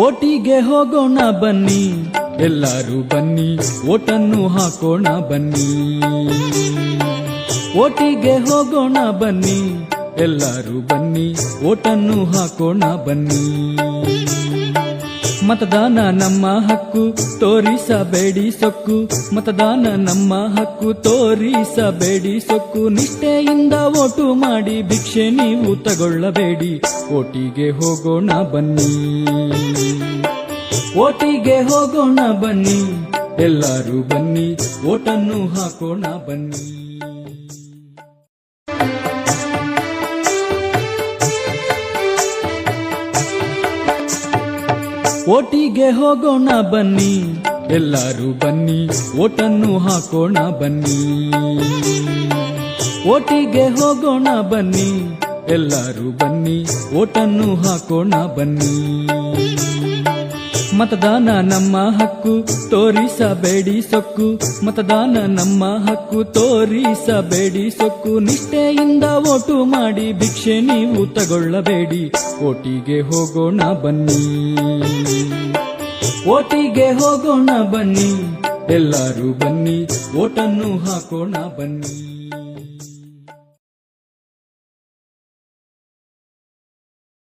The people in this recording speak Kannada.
ಓಟಿಗೆ ಹೋಗೋಣ ಬನ್ನಿ. ಎಲ್ಲರೂ ಬನ್ನಿ, ಓಟನ್ನು ಹಾಕೋಣ ಬನ್ನಿ. ಓಟಿಗೆ ಹೋಗೋಣ ಬನ್ನಿ, ಎಲ್ಲರೂ ಬನ್ನಿ, ಓಟನ್ನು ಹಾಕೋಣ ಬನ್ನಿ. ಮತದಾನ ನಮ್ಮ ಹಕ್ಕು ತೋರಿಸಬೇಡಿ ಸೊಕ್ಕು. ಮತದಾನ ನಮ್ಮ ಹಕ್ಕು ತೋರಿಸಬೇಡಿ ಸೊಕ್ಕು. ನಿಷ್ಠೆಯಿಂದ ಓಟು ಮಾಡಿ ಭಿಕ್ಷೆ ನೀವು ತಗೊಳ್ಳಬೇಡಿ. ಓಟಿಗೆ ಹೋಗೋಣ ಬನ್ನಿ. ಓಟಿಗೆ ಹೋಗೋಣ ಬನ್ನಿ. ಎಲ್ಲರೂ ಬನ್ನಿ. ಓಟನ್ನು ಹಾಕೋಣ ಬನ್ನಿ. ಓಟಿಗೆ ಹೋಗೋಣ ಬನ್ನಿ, ಎಲ್ಲರೂ ಬನ್ನಿ, ಓಟನ್ನು ಹಾಕೋಣ ಬನ್ನಿ. ಓಟಿಗೆ ಹೋಗೋಣ ಬನ್ನಿ, ಎಲ್ಲರೂ ಬನ್ನಿ, ಓಟನ್ನು ಹಾಕೋಣ ಬನ್ನಿ. ಮತದಾನ ನಮ್ಮ ಹಕ್ಕು, ತೋರಿಸಬೇಡಿ ಸೊಕ್ಕು. ಮತದಾನ ನಮ್ಮ ಹಕ್ಕು, ತೋರಿಸಬೇಡಿ ಸೊಕ್ಕು. ನಿಷ್ಠೆಯಿಂದ ಓಟು ಮಾಡಿ ಭಿಕ್ಷೆ ನೀವು ತಗೊಳ್ಳಬೇಡಿ. ಓಟಿಗೆ ಹೋಗೋಣ ಬನ್ನಿ. ಓಟಿಗೆ ಹೋಗೋಣ ಬನ್ನಿ. ಎಲ್ಲರೂ ಬನ್ನಿ, ಓಟನ್ನು ಹಾಕೋಣ ಬನ್ನಿ.